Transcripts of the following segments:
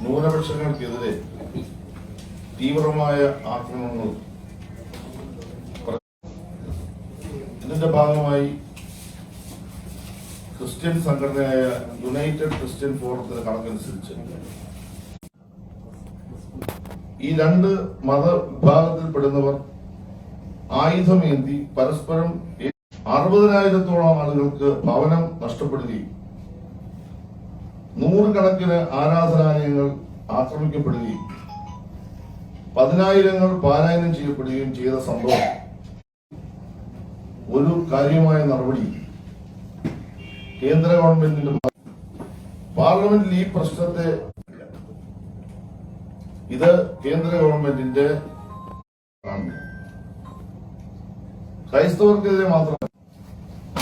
ന്യൂനപക്ഷങ്ങൾക്കെതിരെ തീവ്രമായ ആക്രമണങ്ങൾ ഇതിന്റെ ഭാഗമായി ക്രിസ്ത്യൻ സംഘടനയായ യുണൈറ്റഡ് ക്രിസ്ത്യൻ ഫോറത്തിന്റെ കണക്കനുസരിച്ച് ഈ രണ്ട് മതവിഭാഗത്തിൽപ്പെടുന്നവർ ആയുധമേന്തി പരസ്പരം അറുപതിനായിരത്തോളം ആളുകൾക്ക് ഭവനം നഷ്ടപ്പെടുകയും നൂറുകണക്കിന് ആരാധനാലയങ്ങൾ ആക്രമിക്കപ്പെടുകയും പതിനായിരങ്ങൾ പാരായണം ചെയ്യപ്പെടുകയും ചെയ്ത സംഭവം ഒരു കാര്യമായ നടപടി കേന്ദ്ര ഗവൺമെന്റിന്റെ പാർലമെന്റിൽ ഈ പ്രശ്നത്തെ ഇത് കേന്ദ്ര ഗവൺമെന്റിന്റെ. ക്രൈസ്തവർക്കെതിരെ മാത്രമല്ല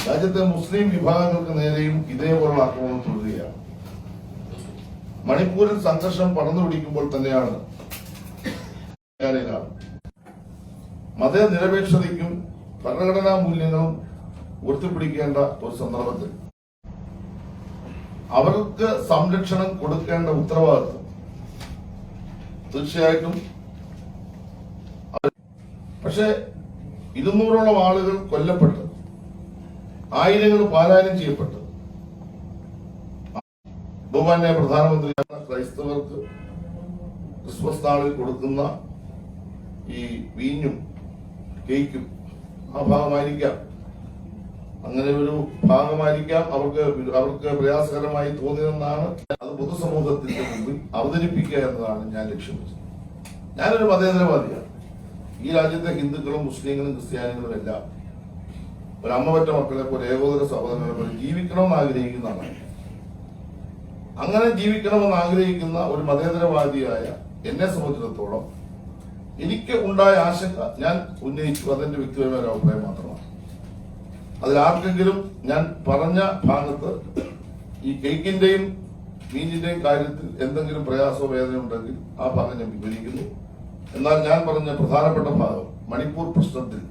രാജ്യത്തെ മുസ്ലിം വിഭാഗങ്ങൾക്ക് നേരെയും ഇതേപോലുള്ള ആക്രമണം തുടരുകയാണ് മണിപ്പൂരിൽ സംഘർഷം പടർന്നു പിടിക്കുമ്പോൾ തന്നെയാണ് മത മതനിരപേക്ഷതയ്ക്കും ഭരണഘടനാ മൂല്യങ്ങളും ഉയർത്തിപ്പിടിക്കേണ്ട ഒരു സന്ദർഭത്തിൽ. അവർക്ക് സംരക്ഷണം കൊടുക്കേണ്ട ഉത്തരവാദിത്വം. തീർച്ചയായിട്ടും പക്ഷേ ഇരുന്നൂറോളം ആളുകൾ കൊല്ലപ്പെട്ടു ആയിരങ്ങൾ പാലായനം ചെയ്യപ്പെട്ടു ബഹുമാന്യ പ്രധാനമന്ത്രി ക്രൈസ്തവർക്ക് ക്രിസ്മസ് നാളിൽ കൊടുക്കുന്ന ഈ വീഞ്ഞും കേക്കും ആ ഭാഗമായിരിക്കാം. അങ്ങനെ ഒരു ഭാഗമായിരിക്കാം അവർക്ക് അവർക്ക് പ്രയാസകരമായി തോന്നിയതെന്നാണ് അത് പൊതുസമൂഹത്തിന്റെ മുമ്പിൽ അവതരിപ്പിക്കുക എന്നതാണ് ഞാൻ ലക്ഷ്യം വെച്ചത് ഞാനൊരു മതേതരവാദിയാണ്. ഈ രാജ്യത്തെ ഹിന്ദുക്കളും മുസ്ലിങ്ങളും ക്രിസ്ത്യാനികളും എല്ലാം ഒരു അമ്മപറ്റ മക്കളെ പോലെ ഏകോദര സഹോദരങ്ങളെ പോലെ ജീവിക്കണമെന്ന് ആഗ്രഹിക്കുന്നതാണ്. അങ്ങനെ ജീവിക്കണമെന്ന് ആഗ്രഹിക്കുന്ന ഒരു മതേതരവാദിയായ എന്നെ സംബന്ധിച്ചിടത്തോളം എനിക്ക് ഉണ്ടായ ആശങ്ക ഞാൻ ഉന്നയിച്ചു. അതെന്റെ വ്യക്തിപരമായ അഭിപ്രായം മാത്രമാണ്. അതിൽ ആർക്കെങ്കിലും ഞാൻ പറഞ്ഞ ഭാഗത്ത് ഈ കേക്കിന്റെയും മീനിന്റെയും കാര്യത്തിൽ എന്തെങ്കിലും പ്രയാസമോ വേദന ഉണ്ടെങ്കിൽ ആ ഭാഗം ഞാൻ വിവരിക്കുന്നു. എന്നാൽ ഞാൻ പറഞ്ഞ പ്രധാനപ്പെട്ട ഭാഗം മണിപ്പൂർ പ്രശ്നത്തിൽ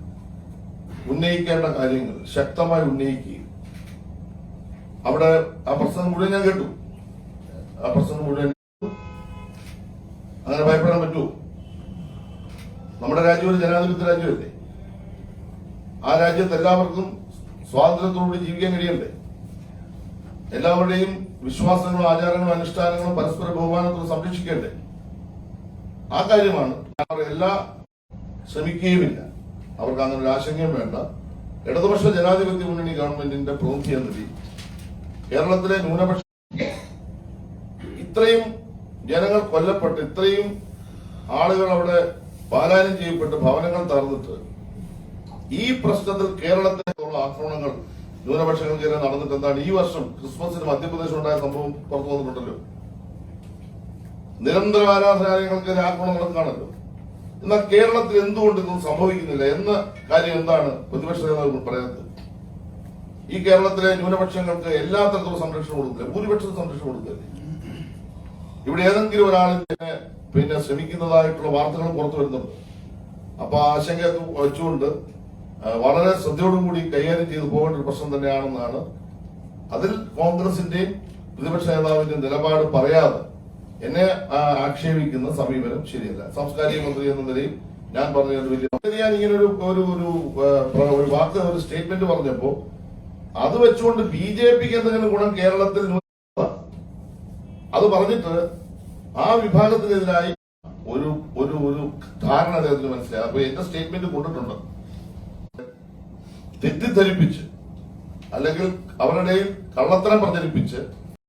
ഉന്നയിക്കേണ്ട കാര്യങ്ങൾ ശക്തമായി ഉന്നയിക്കുകയും അവിടെ ആ പ്രശ്നം മുഴുവൻ ഞാൻ കേട്ടു. ആ പ്രശ്നം മുഴുവൻ അങ്ങനെ ഭയപ്പെടാൻ പറ്റുമോ? നമ്മുടെ രാജ്യം ഒരു ജനാധിപത്യ രാജ്യമല്ലേ? ആ രാജ്യത്ത് എല്ലാവർക്കും സ്വാതന്ത്ര്യത്തോടുകൂടി ജീവിക്കാൻ കഴിയണ്ടേ? എല്ലാവരുടെയും വിശ്വാസങ്ങളും ആചാരങ്ങളും അനുഷ്ഠാനങ്ങളും പരസ്പര ബഹുമാനത്തോടെ സംരക്ഷിക്കേണ്ടേ? ആ കാര്യമാണ് അവർ എല്ലാ ശ്രമിക്കുകയുമില്ല. അവർക്ക് അങ്ങനെ ഒരു ആശങ്കയും വേണ്ട. ഇടതുപക്ഷ ജനാധിപത്യ മുന്നണി ഗവൺമെന്റിന്റെ പ്രതിനിധി. എന്ന കേരളത്തിലെ ന്യൂനപക്ഷ ഇത്രയും ജനങ്ങൾ കൊല്ലപ്പെട്ട് ഇത്രയും ആളുകൾ അവിടെ പാലായനം ചെയ്യപ്പെട്ട് ഭവനങ്ങൾ തകർന്നിട്ട് ഈ പ്രശ്നത്തിൽ കേരളത്തിലുള്ള ആക്രമണങ്ങൾ ന്യൂനപക്ഷങ്ങൾക്കെതിരെ നടന്നിട്ട് എന്താണ് ഈ വർഷം ക്രിസ്മസിന് മധ്യപ്രദേശിൽ ഉണ്ടായ സംഭവം പുറത്തു വന്നിട്ടുണ്ടല്ലോ? നിരന്തര ആരാധനാലയങ്ങൾക്കെതിരെ ആക്രമണം നടക്കുകയാണല്ലോ എന്നാൽ കേരളത്തിൽ എന്തുകൊണ്ട് ഇതൊന്നും സംഭവിക്കുന്നില്ല എന്ന കാര്യം എന്താണ് പ്രതിപക്ഷ നേതാവ് പറയുന്നത് ഈ കേരളത്തിലെ ന്യൂനപക്ഷങ്ങൾക്ക് എല്ലാ തരത്തിലുള്ള സംരക്ഷണം കൊടുക്കില്ല ഭൂരിപക്ഷത്തിന് സംരക്ഷണം കൊടുക്കില്ല ഇവിടെ ഏതെങ്കിലും ഒരാൾ പിന്നെ ശ്രമിക്കുന്നതായിട്ടുള്ള വാർത്തകൾ പുറത്തു വരുന്നുണ്ട്. അപ്പൊ ആ വച്ചുകൊണ്ട് വളരെ ശ്രദ്ധയോടും കൂടി കൈകാര്യം ചെയ്തു പോകേണ്ട ഒരു പ്രശ്നം തന്നെയാണെന്നാണ് അതിൽ കോൺഗ്രസിന്റെയും പ്രതിപക്ഷ നേതാവിന്റെയും നിലപാട് പറയാതെ എന്നെ ആക്ഷേപിക്കുന്ന സമീപനം ശരിയല്ല. സാംസ്കാരിക മന്ത്രി എന്ന നിലയിൽ ഞാൻ പറഞ്ഞു വലിയ ഞാൻ ഇങ്ങനെ ഒരു ഒരു ഒരു വാക്ക് ഒരു സ്റ്റേറ്റ്മെന്റ് പറഞ്ഞപ്പോ അത് വെച്ചുകൊണ്ട് ബി ജെ പിക്ക് എന്തെങ്കിലും ഗുണം കേരളത്തിൽ അത് പറഞ്ഞിട്ട് ആ വിഭാഗത്തിനെതിരായി ഒരു ഒരു ഒരു ധാരണ അദ്ദേഹത്തിന് മനസ്സിലായി. അപ്പൊ എന്റെ സ്റ്റേറ്റ്മെന്റ് കൊണ്ടിട്ടുണ്ട്. തെറ്റിദ്ധരിപ്പിച്ച് അല്ലെങ്കിൽ അവരുടെ കള്ളത്തരം പ്രചരിപ്പിച്ച്